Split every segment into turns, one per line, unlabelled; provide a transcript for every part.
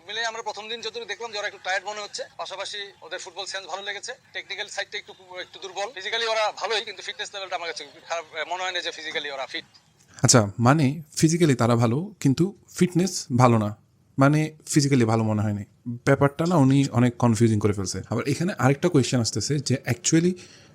সব মিলিয়ে আমরা প্রথম দিন যতটুকু দেখলাম যে ওরা একটু টায়ার্ড মনে হচ্ছে। পাশাপাশি ওদের ফুটবল সেন্স ভালো লেগেছে। টেকনিক্যাল সাইডটা একটু একটু দুর্বল। ফিজিক্যালি ওরা ভালোই, কিন্তু ফিটনেস লেভেলটা আমার কাছে খারাপ মনে হয় না যে ফিজিক্যালি ওরা ফিট
আচ্ছা মানে ফিজিক্যালি তারা ভালো, কিন্তু ফিটনেস ভালো না। মানে ফিজিক্যালি ভালো মনে হয়নি। ব্যাপারটা না উনি অনেক কনফিউজিং করে ফেলছে। আবার এখানে আরেকটা কোয়েশ্চেন আসতেছে যে অ্যাকচুয়ালি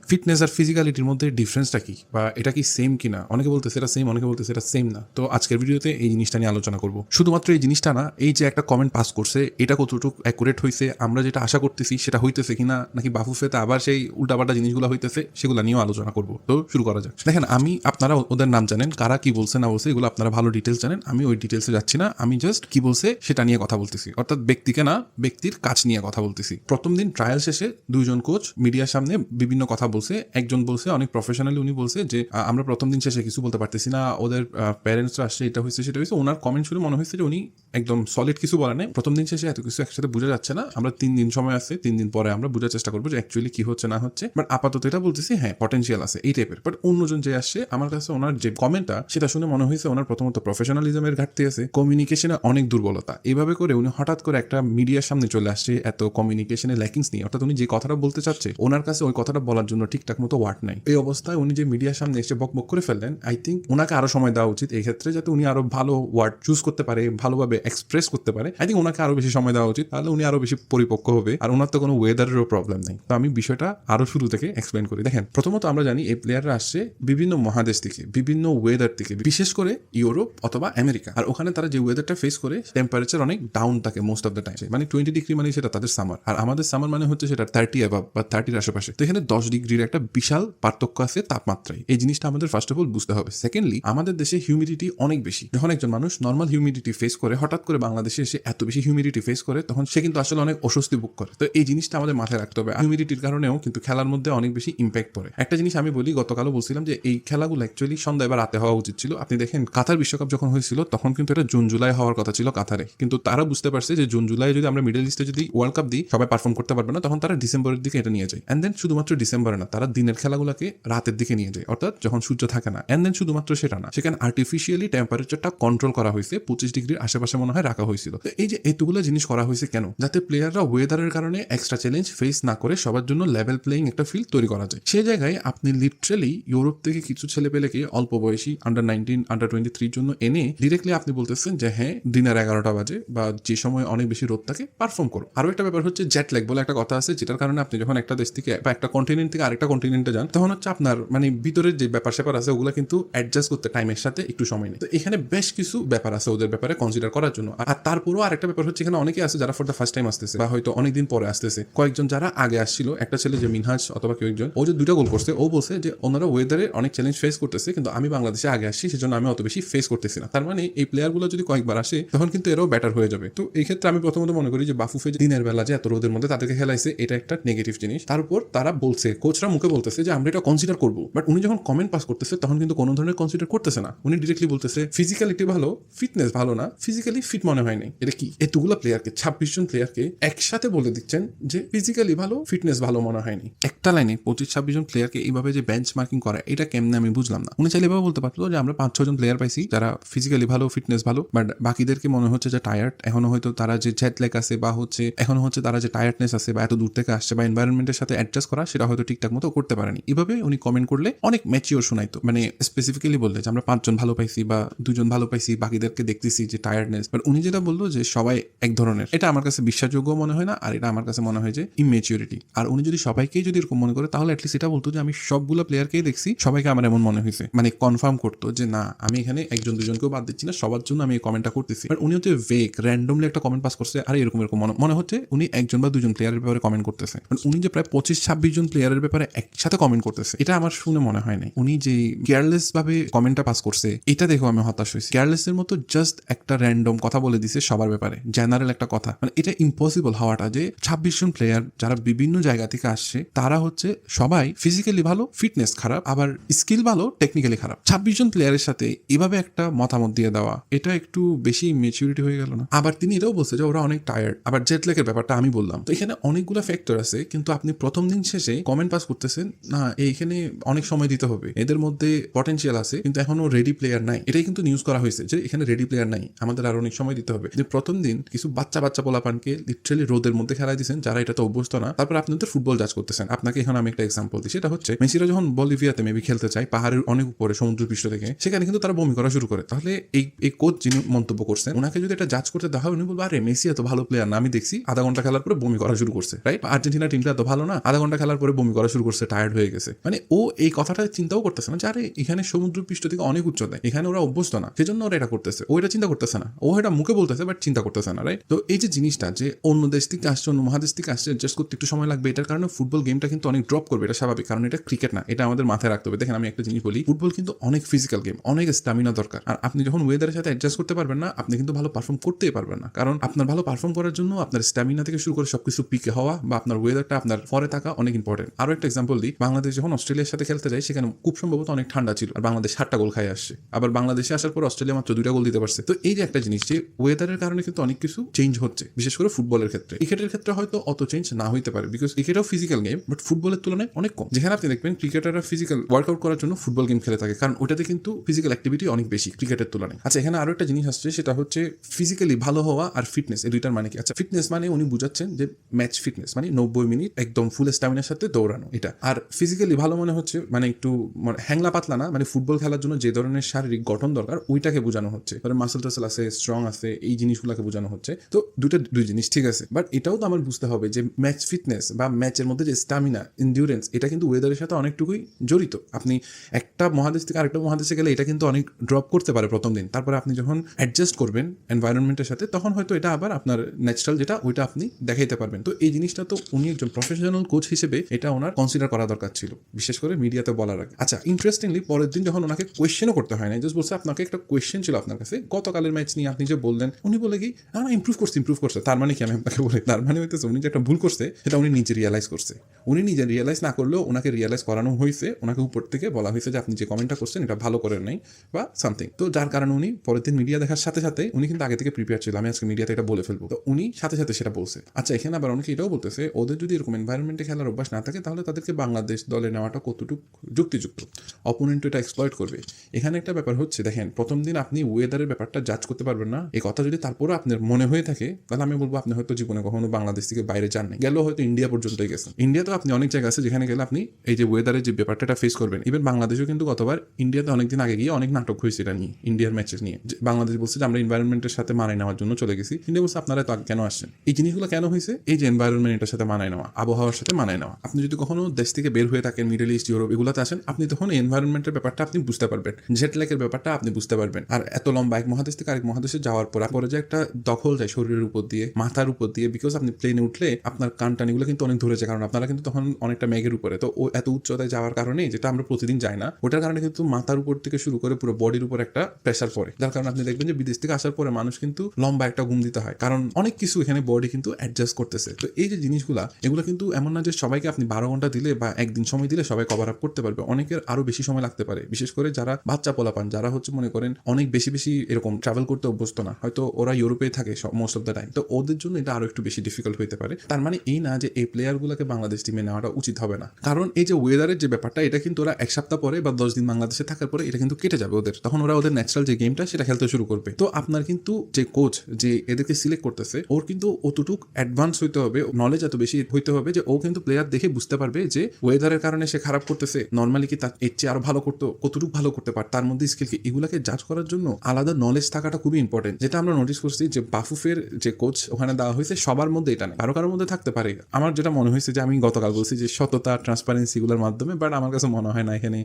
ফিটনেস আর ফিজিক্যালিটির মধ্যে ডিফারেন্সটা কি? বা এটা কি সেম কিনা? অনেকে বলতে সেটা সেম অনেকে বলতেছে সেটা সেম না। তো আজকের ভিডিওতে এই জিনিসটা নিয়ে আলোচনা করব। শুধুমাত্র এই জিনিসটা না, এই যে একটা কমেন্ট পাস করছে, এটা কতটুকু অ্যাকুরেট হয়েছে আমরা যেটা আশা করতেছি সেটা হইতেছে কিনা, নাকি বাফুফেতে আবার সেই উল্টাপাল্টা জিনিসগুলো হইতেছে, সেগুলো নিয়েও আলোচনা করব। তো শুরু করা যাক। দেখেন, আমি, আপনারা ওদের নাম জানেন, কারা কি বলছে না বলছে, এগুলো আপনারা ভালো ডিটেলস জানেন, আমি ওই ডিটেলসে যাচ্ছি না, আমি জাস্ট কি বলছে সেটা নিয়ে কথা বলতেছি। অর্থাৎ ব্যক্তিকে না, ব্যক্তির কাজ নিয়ে কথা বলতেছি। প্রথম দিন ট্রায়াল শেষে দুইজন কোচ মিডিয়ার সামনে বিভিন্ন কথা বলছে, একজন বলছে, অনেক প্রফেশনালি উনি বলছে যে আমরা প্রথম দিন শেষে কিছু বলতে পারতেছি না, ওদের প্যারেন্টসরা আসছে, এটা হয়েছে, সেটা হয়েছে, ওনার কমেন্ট শুনে মনে হয়েছে যে উনি একদম সলিড কিছু বলে নাই। প্রথম দিন শেষে এত কিছু একসাথে বোঝা যাচ্ছে না, আমরা তিন দিন সময় আছে, তিন দিন পরে আমরা বোঝার চেষ্টা করব যে অ্যাকচুয়ালি কি হচ্ছে, না হচ্ছে। বাট আপাতত এটা বলতেছি হ্যাঁ পটেন্সিয়াল আছে, এই টাইপের বাট অন্যজন যে আসছে, আমার কাছে ওনার যে কমেন্টটা সেটা শুনে মনে হয়েছে ওনার প্রথমত প্রফেশনালিজমের ঘাটতি আছে কমিউনিকেশনে অনেক দুর্বলতা। এভাবে করে উনি হঠাৎ করে একটা মিডিয়ার সামনে চলে আসছে, এত কমিউনিকেশনে ল্যাকিংস নিয়ে। অর্থাৎ উনি যে কথাটা বলতে চাচ্ছে, ওনার কাছে ওই কথাটা বলার জন্য ঠিকঠাক মতো ওয়ার্ড নাই। এই অবস্থায় উনি যে মিডিয়ার সামনে এসে বক বক করে ফেললেন আই থিঙ্ক ওনাকে আরও সময় দেওয়া উচিত এই ক্ষেত্রে যাতে উনি আরও ভালো ওয়ার্ড চুজ করতে পারে, ভালোভাবে এক্সপ্রেস করতে পারে। আই থিঙ্ক ওনাকে আরও বেশি সময় দেওয়া উচিত, তাহলে উনি আরও বেশি পরিপক্ক হবে আর ওনার তো কোনো ওয়েদারেরও প্রবলেম নেই। তো আমি বিষয়টা আরও শুরু থেকে এক্সপ্লেন করি। দেখেন, প্রথমত আমরা জানি এই প্লেয়াররা আসছে বিভিন্ন মহাদেশ থেকে, বিভিন্ন ওয়েদার থেকে, বিশেষ করে ইউরোপ অথবা আমেরিকা। আর ওখানে তারা যে ওয়েদারটা ফেস করে টেম্পারেচার অনেক ডাউন থাকে মোস্ট অফ দ্য টাইম মানে টোয়েন্টি ডিগ্রি মানে সেটা তাদের সামার আর আমাদের সামার মানে হচ্ছে সেটা থার্টি অ্যাভাব বা থার্টির আশেপাশে। তো এখানে দশ ডিগ্রির একটা বিশাল পার্থক্য আছে তাপমাত্রায়। এই জিনিসটা আমাদের ফার্স্ট অফ অল বুঝতে হবে। সেকেন্ডলি আমাদের দেশে হিউমিডিটি অনেক বেশি। যখন একজন মানুষ নর্মাল হিউমিডিটি ফেস করে, হঠাৎ করে বাংলাদেশে এসে এত বেশি হিউমিডিটি ফেস করে, তখন সে কিন্তু আসলে অনেক অস্বস্তি বুক করে। তো এই জিনিসটা আমাদের মাথায় রাখতে হবে। হিউমিডিটির কারণেও কিন্তু খেলার মধ্যে অনেক বেশি ইম্প্যাক্ট পড়ে। একটা জিনিস আমি বলি, গতকালও বলছিলাম যে এই খেলাগুলো অ্যাকচুয়ালি সন্ধ্যায় বা রাতে হওয়া উচিত ছিল। আপনি দেখেন, কাতার বিশ্বকাপ যখন হয়েছিল, তখন কিন্তু এটা জুন, জুলাই হওয়ার কথা ছিল কাতারে। কিন্তু তারা বুঝতে পারছে যে জুন, জুলাই যদি আমরা মিডল ইস্টে যদি ওয়ার্ল্ড কাপ দিই, সবাই পারফর্ম করতে পারবে না, তখন তারা ডিসেম্বরের দিকে এটা নিয়ে যায়। অ্যান্ড দেন শুধুমাত্র ডিসেম্বরে না তারা দিনের খেলাগুলোকে রাতের দিকে নিয়ে যায়, অর্থাৎ যখন সূর্য থাকে না। অ্যান্ড দেন শুধুমাত্র সেটা না, সেখানে আর্টিফিশিয়ালি টেম্পারেচারটা কন্ট্রোল করা হয়েছে, পঁচিশ ডিগ্রির আশেপাশে মনে হয় রাখা হয়েছিল। তো এই যে এতগুলো জিনিস করা হয়েছে কেন? যাতে প্লেয়াররা ওয়েদারের কারণে এক্সট্রা চ্যালেঞ্জ ফেস না করে, সবার জন্য লেভেল প্লেইং একটা ফিল্ড তৈরি করা যায়। সে জায়গায় আপনি লিটারেলি ইউরোপ থেকে কিছু ছেলে পেলেকে অল্প বয়সী আন্ডার নাইনটিন আন্ডার টোয়েন্টি থ্রির জন্য এনে ডিরেক্টলি আপনি বলতেছেন যে হ্যাঁ দিনের এগারোটা বাজে বা যে সময় অনেক বেশি রোদ থাকে পারফর্ম করো। আরও একটা ব্যাপার হচ্ছে জেট ল্যাগ বলে একটা কথা আছে, যেটার কারণে আপনি যখন একটা দেশ থেকে বা একটা কন্টিনেন্ট থেকে আরেকটা কন্টিনেন্টে যান, তখন হচ্ছে আপনার মানে ভিতরের যে ব্যাপার স্যাপার আছে, ওগুলো কিন্তু অ্যাডজাস্ট করতে টাইমের সাথে একটু সময় নেই তো এখানে বেশ কিছু ব্যাপার আছে ওদের ব্যাপারে কনসিডার করার জন্য। আর তারপরেও আরেকটা ব্যাপার হচ্ছে এখানে অনেকে আছে যারা ফর দ্য ফার্স্ট টাইম আসতেছে বা হয়তো অনেকদিন পরে আসতেছে। কয়েকজন যারা আগে আসছিল, একটা ছেলে যে মিনহাজ অথবা কেউ একজন, ও যে দুইটা গোল করছে, ও বলছে যে ওনারা ওয়েদারে অনেক চ্যালেঞ্জ ফেস করতেছে, কিন্তু আমি বাংলাদেশে আগে আসছি, সেজন্য আমি অত বেশি ফেস করতেছি না। তার মানে এই প্লেয়ারগুলো যদি কয়েকবার আসে, তখন কিন্তু এরাও ব্যাটার হয়ে যাবে। তো এই ক্ষেত্রে আমি প্রথমত মনে করি যে বাফুফে দিনের বেলা যে এত রোদের মধ্যে তাদেরকে খেলাইছে, এটা একটা নেগেটিভ জিনিস। তারপর তারা বলছে কোচরা মুখে বলতেছে যে, আমরা এটা কনসিডার করব। বাট উনি যখন কমেন্ট পাস করতেছে, তখন কিন্তু কোনো ধরনের কনসিডার করতেছে না। উনি ডিরেক্টলি বলতেছে ফিজিক্যালিটি ভালো ফিটনেস ভালো না ফিজিক্যালি ফিট মনে হয় নাই। এটা কি? এতগুলো প্লেয়ারকে ছাব্বিশ জন প্লেয়ারকে একসাথে বলে দিচ্ছেন যে ফিজিক্যালি ভালো ফিটনেস ভালো মনে হয়নি একটা লাইনে পঁচিশ, ছাব্বিশ জন প্লেয়ারকে এইভাবে যে বেঞ্চ মার্কিং করা, এটা কেমনে আমি বুঝলাম না। উনি চাইলে এভাবে বলতে পারতো যে, আমরা পাঁচ ছজন প্লেয়ার পাইছি, যারা ফিজিক্যালি ভালো ফিটনেস ভালো বাট বাকিদেরকে মনে হচ্ছে যে টায়ার্ড এখনও হয়তো তারা যে জেট লেক আছে বা হচ্ছে, এখনও হচ্ছে তারা যে টায়ার্ডনেস আছে বা এত দূর থেকে আসছে বা এনভায়রনমেন্টের সাথে অ্যাডজাস্ট করা, সেটা হয়তো ঠিকঠাক মতো করতে পারেনি। এভাবে উনি কমেন্ট করলে অনেক ম্যাচিওর শোনাইতো। মানে স্পেসিফিক্যালি বললে যে, আমরা পাঁচজন ভালো পাইছি বা দুজন ভালো পাইছি, বাকিদেরকে দেখতেছি যে টায়ার্ডনেস বাট উনি যেটা বলল যে, সবাই এক ধরনের। এটা আমার কাছে বিশ্বাসযোগ্য মনে হয় না, আর এটা আমার কাছে মনে হয় যে ইমেচিউরিটি আর উনি যদি সবাইকেই যদি এরকম মনে করে, তাহলে অ্যাটলিস্ট এটা বলতো যে, আমি সবগুলো প্লেয়ারকেই দেখছি, সবাইকে আমার এমন মনে হয়েছে। মানে কনফার্ম করতো যে, না, আমি এখানে একজন, দুজনকেও বাদ দিচ্ছি না, সবার জন্য আমি এই কমেন্টটা করতেছি। বাট উনি হচ্ছে ভেক র্যান্ডমলি একটা কমেন্ট পাস করছে, আর এরকম এরকম মনে- হচ্ছে উনি একজন বা দুজন প্লেয়ারের ব্যাপারে কমেন্ট করতেছে। উনি যে প্রায় পঁচিশ, ছাব্বিশ জন প্লেয়ারের ব্যাপারে একসাথে কমেন্ট করতেছে। এটা আমার শুনে মনে হয় নাই। উনি যে কেয়ারলেস ভাবে কমেন্টটা পাস করছে, এটা দেখেও আমি হতাশ হয়েছি। কেয়ারলেস এর মতো জাস্ট একটা র্যান্ডম কথা বলে দিছে সবার ব্যাপারে। জেনারেল একটা কথা। মানে এটা ইম্পসিবল হওয়াটা যে ছাব্বিশ জন প্লেয়ার যারা বিভিন্ন জায়গা থেকে আসছে, তারা হচ্ছে সবাই ফিজিক্যালি ভালো ফিটনেস খারাপ, আবার স্কিল ভালো টেকনিক্যালি খারাপ। ছাব্বিশ জন প্লেয়ারের সাথে এভাবে একটা মতামত দিয়ে দেওয়া, এটা একটু বেশি মেচুরিটি হয়ে গেল না? আবার তিনি এটাও বলছে যে ওরা অনেক টায়ার্ড আবার জেট লেকের ব্যাপারটা আমি বললাম। তো এখানে অনেকগুলো ফ্যাক্টর আছে, কিন্তু আপনি প্রথম দিন শেষে কমেন্ট পাস করতেছেন না, এইখানে অনেক সময় দিতে হবে। এদের মধ্যে পটেনশিয়াল আছে, কিন্তু এখনও রেডি প্লেয়ার নাই। এটাই কিন্তু নিউজ করা হয়েছে যে এখানে রেডি প্লেয়ার নাই। আমাদের আর অনেক সময় দিতে হবে। যে প্রথম দিন কিছু বাচ্চা বাচ্চা পোলাপানকে লিটারালি রোদের মধ্যে খেলায় দিয়েছেন, যারা এটাতে অভ্যস্ত না। তারপর আপনাদের ফুটবল জাজ করতেছেন। আপনাকে এখন আমি একটা এক্সাম্পল দিই। সেটা হচ্ছে, মেসিরা যখন বলিভিয়াতে মেবি খেলতে চায়, পাহাড়ের অনেক উপরে সমুদ্র পৃষ্ঠ থেকে, সেখানে কিন্তু তারা বমি করা শুরু করে। তাহলে এই এই কোচ যিনি মন্তব্য করছেন, ওনাকে যদি এটা জাজ করতে হয়, উনি বলব, আরে, মেসি এত ভালো প্লেয়ার না, আমি দেখছি আধা ঘণ্টা খেলার পরে বমি করা শুরু করছে। রাইট আর্জেন্টিনা টিমটা এত ভালো না, আধা ঘণ্টা খেলার পরে বমি করা শুরু করছে টায়ার্ড হয়ে গেছে। মানে ও এই কথাটা চিন্তাও করতেছে না যে, আরে, এখানে সমুদ্র পৃষ্ঠ থেকে অনেক উচ্চতায়, এখানে ওরা অভ্যস্ত না। সেজন্য ওরা এটা করতেছে। ও এটা চিন্তা করতেছে না। ও এটা মুখে বলতেছে বাট চিন্তা করতেছে না রাইট তো এই যে জিনিসটা যে অন্য দেশ থেকে আসছে, অন্য মহাদেশ থেকে আসছে অ্যাডজাস্ট করতে একটু সময় লাগবে, এটার কারণে ফুটবল গেমটা কিন্তু অনেক ড্রপ করবে, এটা স্বাভাবিক। কারণ এটা ক্রিকেট না, এটা আমাদের মাথায় রাখতে হবে। দেখেন আমি একটা জিনিস বলি ফুটবল কিন্তু অনেক ফিজিক্যাল গেম অনেক স্টামিনা দরকার। আর আপনি যখন ওয়েদারের সাথে অ্যাডজাস্ট করতে পারবেন না, আপনি কিন্তু ভালো পারফর্ম করতেই পারবেন না। কারণ আপনার ভালো পারফর্ম করার জন্য আপনার স্ট্যামিনা থেকে শুরু করে সবকিছু পিকে হওয়া বা আপনার ওয়েদারটা আপনার পরে থাকা অনেক ইম্পর্টেন্ট আরও একটা এক্সাম্পল দিই, বাংলাদেশ যখন অস্ট্রেলিয়ার সাথে খেলতে যায়, সেখানে খুব সম্ভবত অনেক ঠান্ডা ছিল আর বাংলাদেশ সাতটা গোল খাই আসছে। আবার বাংলাদেশে আসার পর অস্ট্রেলিয়া মাত্র দুইটা গোল দিতে পারছে। তো এই যে একটা জিনিস যে ওয়েদারের কারণে কিন্তু অনেক কিছু চেঞ্জ হচ্ছে, বিশেষ করে ফুটবলের ক্ষেত্রে। ক্রিকেটের ক্ষেত্রে হয়তো অত চেঞ্জ না হইতে পারে বিকজ ক্রিকেটও ফিজিক্যাল গেম বাট ফুটবলের তুলনায় অনেক কম। যেখানে আপনি দেখবেন ক্রিকেটাররা ফিজিক্যাল ওয়ার্কআউট করার জন্য ফুটবল গেম খেলে থাকে, কারণ ওটাতে কিন্তু ফিজিক্যাল অ্যাক্টিভিটি অনেক বেশি ক্রিকেটের তুলনায়। আচ্ছা এখানে আরও একটা জিনিস আসছে, সেটা হচ্ছে ফিজিক্যালি ভালো হওয়া আর ফিটনেস এই দুইটার মানে কি? আচ্ছা ফিটনেস মানে উনি বুঝাচ্ছেন যে ম্যাচ ফিটনেস মানে নব্বই মিনিট একদম ফুল স্ট্যামিনার সাথে দৌড়ানো। এটা। আর ফিজিক্যালি ভালো মনে হচ্ছে মানে একটু মানে হ্যাংলা পাতলা না মানে ফুটবল খেলার জন্য যে ধরনের শারীরিক গঠন দরকার, ওইটাকে বোঝানো হচ্ছে। মানে মাসেল টাসেল আছে স্ট্রং আছে, এই জিনিসগুলোকে বোঝানো হচ্ছে। তো দুটো দুই জিনিস, ঠিক আছে। বাট এটাও তো আমার বুঝতে হবে যে ম্যাচ ফিটনেস বা ম্যাচের মধ্যে যে স্টামিনা ইন্ডিউরেন্স এটা কিন্তু ওয়েদারের সাথে অনেকটুকুই জড়িত। আপনি একটা মহাদেশ থেকে আরেকটা মহাদেশে গেলে এটা কিন্তু অনেক ড্রপ করতে পারে প্রথম দিন। তারপরে আপনি যখন অ্যাডজাস্ট করবেন এনভায়রনমেন্টের সাথে, তখন হয়তো এটা আবার আপনার ন্যাচারাল যেটা, ওইটা আপনি দেখাইতে পারবেন। তো এই জিনিসটা তো উনি একজন প্রফেশনাল কোচ হিসেবে, এটা ওনার কনসিডার করা দরকার ছিল। বিশেষ করে মিডিয়াতে বলার আগে। আচ্ছা ইন্টারেস্টিংলি পরের দিন যখন ওনাকে কোয়েশ্চেনও করতে হয় না জাস্ট বলছে, আপনাকে একটা কোয়েশ্চেন ছিল আপনার কাছে। গতকালের ম্যাচ নিয়ে আপনি যে বললেন, উনি বলে কি, না ইম্প্রুভ করছে ইমপ্রুভ করছে। তার মানে কি আমি আপনাকে বলি, তার মানে হইতেছে উনি যে একটা ভুল করছে, সেটা উনি নিজে রিয়েলাইজ করছে। উনি নিজে রিয়েলাইজ না করলেও ওনাকে রিয়েলাইজ করানো হয়েছে ওনাকে উপর থেকে বলা হয়েছে যে আপনি যে কমেন্টটা করছেন, এটা ভালো করেন নাই বা সামথিং তো যার কারণে উনি পরের দিন মিডিয়া দেখার সাথে সাথে উনি কিন্তু আগে থেকে প্রিপেয়ার ছিল, আমি আজকে মিডিয়াতে এটা বলে ফেলব। তো উনি সাথে সাথে সেটা বলছে। আচ্ছা এখানে আবার অনেকে এটাও বলতেছে, ওদের যদি এরকম এনভায়রনমেন্টে খেলার অভ্যাস না থাকে, তাহলে তাদেরকে বাংলাদেশ দলে নেওয়াটা কতটুকু যুক্তিযুক্ত? অপোনেন্ট এটা এক্সপ্লয়েট করবে। এখানে একটা ব্যাপার হচ্ছে, দেখেন, প্রথম দিন আপনি ওয়েদারের ব্যাপারটা জাজ করতে পারবেন না। এই কথা যদি তারপরে আপনার মনে হয়ে থাকে, তাহলে আমি বলব আপনি হয়তো জীবনে কখনো বাংলাদেশ থেকে বাইরে যান নাই। গেলেও হয়তো ইন্ডিয়া পর্যন্তই গেছেন। ইন্ডিয়াতে আপনি অনেক জায়গা আছে, যেখানে গেলে আপনি এই যে ওয়েদারের যে ব্যাপারটা ফেস করবেন। ইভেন বাংলাদেশেও কিন্তু গতবার ইন্ডিয়াতে অনেকদিন আগে গিয়ে অনেক নাটক হয়েছে এটা নিয়ে ইন্ডিয়ার ম্যাচেস নিয়ে। বাংলাদেশ বলছে যে, আমরা এনভায়রনমেন্টের সাথে মানায় নেওয়ার জন্য চলে গেছি। ইন্ডিয়া বলছে, আপনারা তো কেন আসছেন? এই জিনিসগুলো কেন হয়েছে? এই যে এনভায়রনমেন্ট এনভায়রনমেন্টের সাথে মানায় নেওয়া, আবহাওয়ার সাথে মানায় নেওয়া। আপনি যদি কখনো দেশ থেকে বের হয়ে থাকেন মিডল ইস্ট ইউরোপ এগুলোতে আসেন, আপনি তখন এনভায়রনমেন্টের ব্যাপারটা আপনি বুঝতে পারবেন। জেট ব্যাপারটা আপনি বুঝতে পারবেন। আর এত লম্বা এক মহাদেশ থেকে আরেক মহাদেশে যাওয়ার পর পরে যে একটা দখল যায় শরীরের উপর দিয়ে, মাথার উপর দিয়ে বিকজ আপনি প্লেনে উঠলে আপনার কান টানিগুলো কিন্তু অনেক ধরেছে কারণ আপনারা কিন্তু তখন অনেকটা মেঘের উপরে। তো ও এত উচ্চতায় যাওয়ার কারণে যেটা আমরা প্রতিদিন যাই না, ওটার কারণে কিন্তু মাথার উপর থেকে শুরু করে পুরো বডির উপর একটা প্রেশার পড়ে। যার কারণে আপনি দেখবেন যে বিদেশ থেকে আসার পরে মানুষ কিন্তু লম্বা একটা ঘুম দিতে হয়, কারণ অনেক কিছু এখানে বডি কিন্তু অ্যাডজাস্ট করতেছে। তো এই যে জিনিসগুলা, এগুলো কিন্তু এমন না যে সবাইকে আপনি বারো ঘণ্টা দিলে বা একদিন সময় দিলে সবাই কভার আপ করতে পারবে। অনেকের আরও বেশি সময় লাগতে পারে। বিশেষ করে যারা বাচ্চা পোলা পান যারা হচ্ছে মনে করেন অনেক বেশি বেশি এরকম ট্রাভেল করতে অভ্যস্ত না। হয়তো ওরা ইউরোপে থাকে মোস্ট অফ দ্য টাইম তো ওদের জন্য এটা আরও একটু বেশি ডিফিকাল্ট হইতে পারে। তার মানে এই না যে এই প্লেয়ারগুলোকে বাংলাদেশ টিমে নেওয়াটা উচিত হবে না। কারণ এই যে ওয়েদারের যে ব্যাপারটা, এটা কিন্তু ওরা এক সপ্তাহ পরে বা দশ দিন বাংলাদেশে থাকার পরে এটা কিন্তু কেটে যাবে ওদের। তখন ওরা ওদের ন্যাচারাল যে গেমটা সেটা খেলতে শুরু করবে। তো আপনার কিন্তু যে কোচ যে এদেরকে সিলেক্ট করতেছে, ওর কিন্তু অতটুক অ্যাডভান্স হইতে হবে। নলেজ এত বেশি হইতে হবে যে ও কিন্তু প্লেয়ার দেখে বুঝতে পারবে যে ওয়েদারের কারণে সে খারাপ করতেছে। নর্মালি কি তার এর চেয়ে আরও ভালো করতো, কতটুকু ভালো করতে পার? তার মধ্যে স্কিল কি? এগুলাকে জাজ করার জন্য আলাদা নলেজ থাকাটা খুবই ইম্পর্টেন্ট যেটা আমরা নোটিস করছি যে, বাফুফের যে কোচ ওখানে দেওয়া হয়েছে, সবার মধ্যে এটা নেই। কারও কারোর মধ্যে থাকতে পারে। আমার যেটা মনে হয়েছে যে, আমি গতকাল বলছি যে, সততা ট্রান্সপারেন্সি গুলোর মাধ্যমে বাট আমার কাছে মনে হয় না এখানে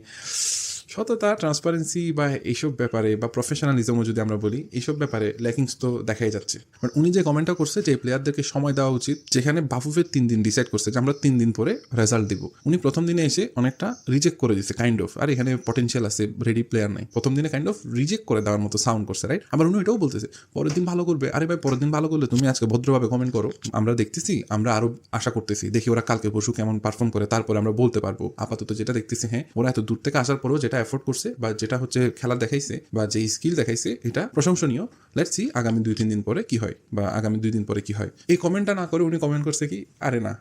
সততা ট্রান্সপারেন্সি বা এইসব ব্যাপারে বা প্রফেশনালিজমও যদি আমরা বলি, এইসব ব্যাপারে ল্যাকিংস তো দেখাই যাচ্ছে। বাট উনি যে কমেন্টটা করছে যে প্লেয়ারদেরকে সময় দেওয়া উচিত, যেখানে বাফুফের তিন দিন ডিসাইড করছে যে আমরা তিন দিন পরে রেজাল্ট দিব। উনি প্রথম দিনে এসে অনেকটা রিজেক্ট করে দিচ্ছে কাইন্ড অফ আর এখানে পটেনশিয়াল আছে রেডি প্লেয়ার নাই। প্রথম দিনে কাইন্ড অফ রিজেক্ট করে দেওয়ার মতো সাউন্ড করছে রাইট আবার উনি এটাও বলতেছে, পরের দিন ভালো করবে। আরে ভাই, পরের দিন ভালো করলে তুমি আজকে ভদ্রভাবে কমেন্ট করো। আমরা দেখতেছি, আমরা আরও আশা করতেছি, দেখি ওরা কালকে পরশু কেমন পারফর্ম করে, তারপরে আমরা বলতে পারব। আপাতত যেটা দেখতেছি হ্যাঁ ওরা এত দূর থেকে আসার পরেও যেটা এফোর্ড করছে বা যেটা হচ্ছে খেলা দেখাইছে বা যে স্কিল দেখাইছে, এটা প্রশংসনীয়। লেটস সি আগামী দুই তিন দিন পরে কি হয় বা আগামী দুই দিন পরে কি হয়। এই কমেন্টটা না করে উনি কমেন্ট করছে কি, আরে না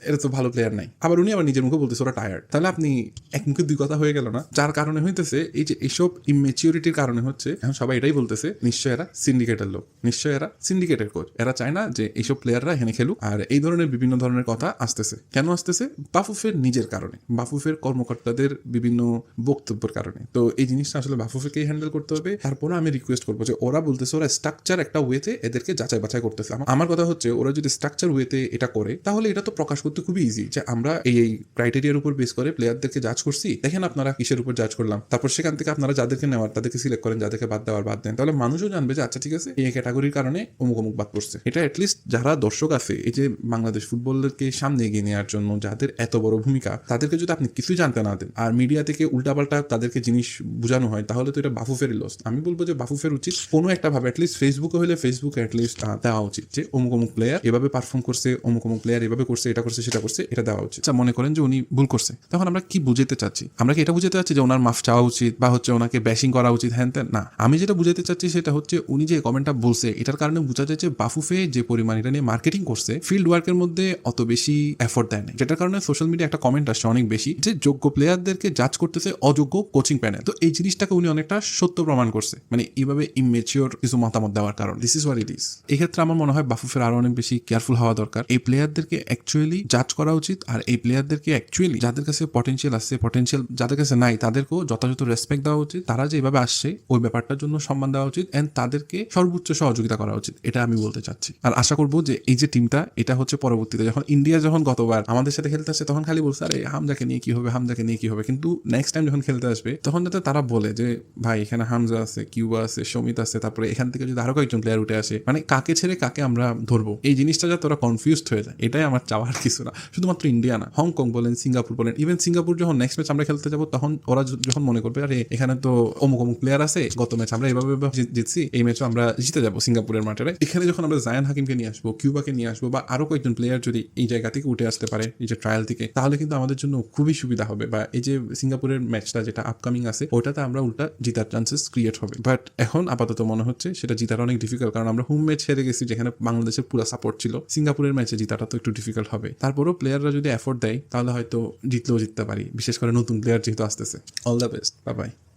এটা তো ভালো প্লেয়ার নাই। আবার উনি আবার নিজের মুখে বলতেছে, ওরা টায়ার্ড তাহলে আপনি এক মুখে দুই কথা হয়ে গেল না? যার কারণে হইতেছে, এই যে এইসব ইমেচিউরিটির কারণে হচ্ছে, এখন সবাই এটাই বলতেছে নিশ্চয় এরা সিন্ডিকেটের লোক। নিশ্চয় এরা সিন্ডিকেটের কোচ এরা চায় না যে এইসব প্লেয়াররা এখানে খেলুক। আর এই ধরনের বিভিন্ন ধরনের কথা আসতেছে। কেন আসতেছে? বাফুফের নিজের কারণে। বাফুফের কর্মকর্তাদের বিভিন্ন বক্তব্যের কারণে। তো এই জিনিসটা আসলে বাফুফেকেই হ্যান্ডেল করতে হবে। তারপরে আমি রিকোয়েস্ট করব যে ওরা বলতেছে, ওরা স্ট্রাকচার একটা ওয়েতে এদেরকে যাচাই বাছাই করতেছে আমার- কথা হচ্ছে, ওরা যদি স্ট্রাকচার ওয়েতে এটা করে, তাহলে এটা তো প্রকাশ করতে খুবই ইজি যে আমরা এই এই ক্রাইটেরিয়ার উপর বেস করে প্লেয়ারদেরকে জাজ করছি, দেখেন আপনারা কিসের উপর জাজ করলাম। তারপর সেখান থেকে আপনারা যাদেরকে নেওয়ার, তাদেরকে সিলেক্ট করেন, যাদেরকে বাদ দেওয়ার বাদ দেন। তাহলে মানুষও জানবে যে আচ্ছা ঠিক আছে, এই ক্যাটাগরির কারণে অমুক অমুক বাদ পড়ছে। এটা অ্যাটলিস্ট যারা দর্শক আছে, এই যে বাংলাদেশ ফুটবলকে সামনে এগিয়ে নেওয়ার জন্য যাদের এত বড় ভূমিকা, তাদেরকে যদি আপনি কিছু জানতে না দেন, আর মিডিয়া থেকে উল্টাপাল্টা তাদেরকে জিনিস বোঝানো হয়, তাহলে তো এটা বাফুফেরই লস আমি বলব যে বাফুফের উচিত কোনো একটা ভাবে অ্যাটলিস্ট ফেসবুকে হলে ফেসবুকে অ্যাটলিস্ট দেওয়া উচিত যে অমুক অমুক প্লেয়ার এভাবে পারফর্ম করছে, অমুক অমুক প্লেয়ার এভাবে করছে, এটা সেটা করছে এটা দেওয়া উচিত। আচ্ছা, মনে করেন যে উনি ভুল করছে। তখন আমরা কি বুঝাতে চাচ্ছি? আমরা কি এটা বুঝাতে চাচ্ছি যে ওনার মাফ চাওয়া উচিত বা হচ্ছে ওনাকে ব্যাশিং করা উচিত? হ্যান ত্যান না। আমি যেটা বুঝাতে চাচ্ছি সেটা হচ্ছে উনি যে কমেন্টটা বলছে এটার কারণে বোঝা যায় যে বাফুফে যে পরিমাণ এটা নিয়ে মার্কেটিং করছে ফিল্ড ওয়ার্কের মধ্যে অত বেশি এফোর্ট দেয় না যেটার কারণে সোশ্যাল মিডিয়া একটা কমেন্ট আসছে অনেক বেশি যে যোগ্য প্লেয়ারদেরকে জাজ করতেছে অযোগ্য কোচিং প্যানেল তো এই জিনিসটাকে উনি অনেকটা সত্য প্রমাণ করছে। মানে এইভাবে ইমেচিওর কিছু মতামত দেওয়ার কারণ। This is where it is এক্ষেত্রে আমার মনে হয় বাফুফের আরও অনেক বেশি কেয়ারফুল হওয়া দরকার। এই প্লেয়ারদেরকে অ্যাকচুয়ালি জাজ করা উচিত আর এই প্লেয়ারদেরকে অ্যাকচুয়ালি যাদের কাছে পটেনশিয়াল আসছে পটেনশিয়াল যাদের কাছে নাই, তাদেরকেও যথাযথ রেসপেক্ট দেওয়া উচিত। তারা যে এভাবে আসছে, ওই ব্যাপারটার জন্য সম্মান দেওয়া উচিত এন্ড তাদেরকে সর্বোচ্চ সহযোগিতা করা উচিত, এটা আমি বলতে চাচ্ছি। আর আশা করব যে এই যে টিমটা এটা হচ্ছে পরবর্তীতে যখন ইন্ডিয়া যখন গতবার আমাদের সাথে খেলতে আসছে, তখন খালি বলছে, আরে, হামজাকে নিয়ে কি হবে, হামজাকে নিয়ে কি হবে? কিন্তু নেক্সট টাইম যখন খেলতে আসবে, তখন যাতে তারা বলে যে, ভাই, এখানে হামজা আছে, কিউবা আছে, সমিত আছে, তারপরে এখান থেকে যদি আরও কয়েকজন প্লেয়ার উঠে আসে মানে কাকে ছেড়ে কাকে আমরা ধরবো? এই জিনিসটা যাতে ওরা কনফিউজড হয়ে যায়, এটাই আমার চাওয়ার কিছু না। শুধুমাত্র ইন্ডিয়া না হংকং বলেন সিঙ্গাপুর বলেন ইভেন সিঙ্গাপুর যখন নেক্সট ম্যাচ আমরা খেলতে যাব, তখন ওরা যখন মনে করবে, আরে, এখানে তো অমুক অমুক প্লেয়ার আছে, গত ম্যাচ আমরা এভাবে জিতছি, এই ম্যাচও আমরা জিতে যাব সিঙ্গাপুরের মাঠে। এখানে যখন আমরা জায়ান হাকিমকে নিয়ে আসব কিউবাকে নিয়ে আসব, বা আরও কয়েকজন প্লেয়ার যদি এই জায়গা থেকে উঠে আসতে পারে, এই যে ট্রায়াল থেকে, তাহলে কিন্তু আমাদের জন্য খুবই সুবিধা হবে। বা এই যে সিঙ্গাপুরের ম্যাচটা যেটা আপকামিং আছে, ওটাতে আমরা উল্টা জিতার চান্সেস ক্রিয়েট হবে। বাট এখন আপাতত মনে হচ্ছে সেটা জিতার অনেক ডিফিকাল্ট কারণ আমরা হোম ম্যাচ হেরে গেছি, যেখানে বাংলাদেশের পুরো সাপোর্ট ছিল। সিঙ্গাপুরের ম্যাচে জিতাটা তো একটু ডিফিকাল্ট হবে। তারপরেও প্লেয়াররা যদি এফোর্ট দেয় তাহলে হয়তো জিতলেও জিততে পারি। বিশেষ করে নতুন প্লেয়ার যেহেতু আসতেছে। All the best Babai bye